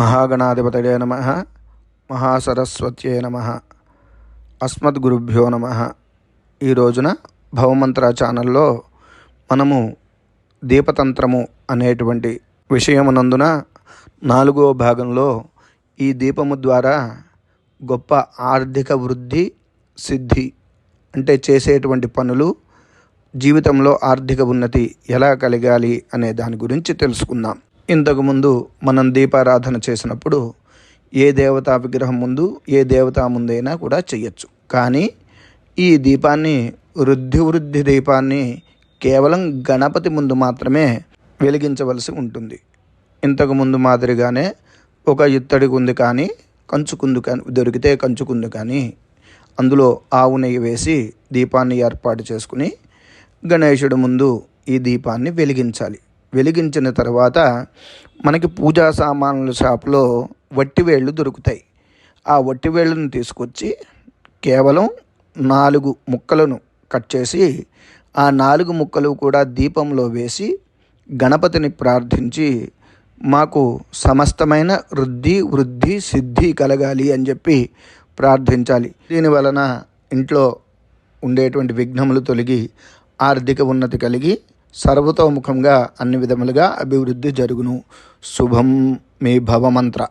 మహాగణాధిపతడే నమ మహాసరస్వత్యే నమ. అస్మద్గురుభ్యో నమ. ఈ రోజున భవమంత్ర ఛానల్లో మనము దీపతంత్రము అనేటువంటి విషయమునందున నాలుగో భాగంలో ఈ దీపము ద్వారా గొప్ప ఆర్థిక వృద్ధి సిద్ధి అంటే చేసేటువంటి పనులు జీవితంలో ఆర్థిక ఉన్నతి ఎలా కలగాలి అనే దాని గురించి తెలుసుకుందాం. ఇంతకుముందు మనం దీపారాధన చేసినప్పుడు ఏ దేవతా విగ్రహం ముందు ఏ దేవతా ముందైనా కూడా చెయ్యొచ్చు. కానీ ఈ దీపాన్ని వృద్ధి వృద్ధి దీపాన్ని కేవలం గణపతి ముందు మాత్రమే వెలిగించవలసి ఉంటుంది. ఇంతకుముందు మాదిరిగానే ఒక ఇత్తడి కుంది కానీ కంచు కుందు కానీ దొరికితే కంచు కుందు కానీ అందులో ఆవు నెయ్యి వేసి దీపాన్ని ఏర్పాటు చేసుకుని గణేశుడి ముందు ఈ దీపాన్ని వెలిగించాలి. వెలిగించిన తర్వాత మనకి పూజా సామాన్ల షాపులో వట్టివేళ్ళు దొరుకుతాయి. ఆ వట్టివేళ్ళను తీసుకొచ్చి కేవలం నాలుగు ముక్కలను కట్ చేసి ఆ నాలుగు ముక్కలు కూడా దీపంలో వేసి గణపతిని ప్రార్థించి మాకు సమస్తమైన వృద్ధి వృద్ధి సిద్ధి కలగాలి అని చెప్పి ప్రార్థించాలి. దీని వలన ఇంట్లో ఉండేటువంటి విఘ్నములు తొలగి ఆర్థిక ఉన్నతి కలిగి సర్వతోముఖంగా అన్ని విధములుగా అభివృద్ధి జరుగును. శుభం మీ భవమంత్ర.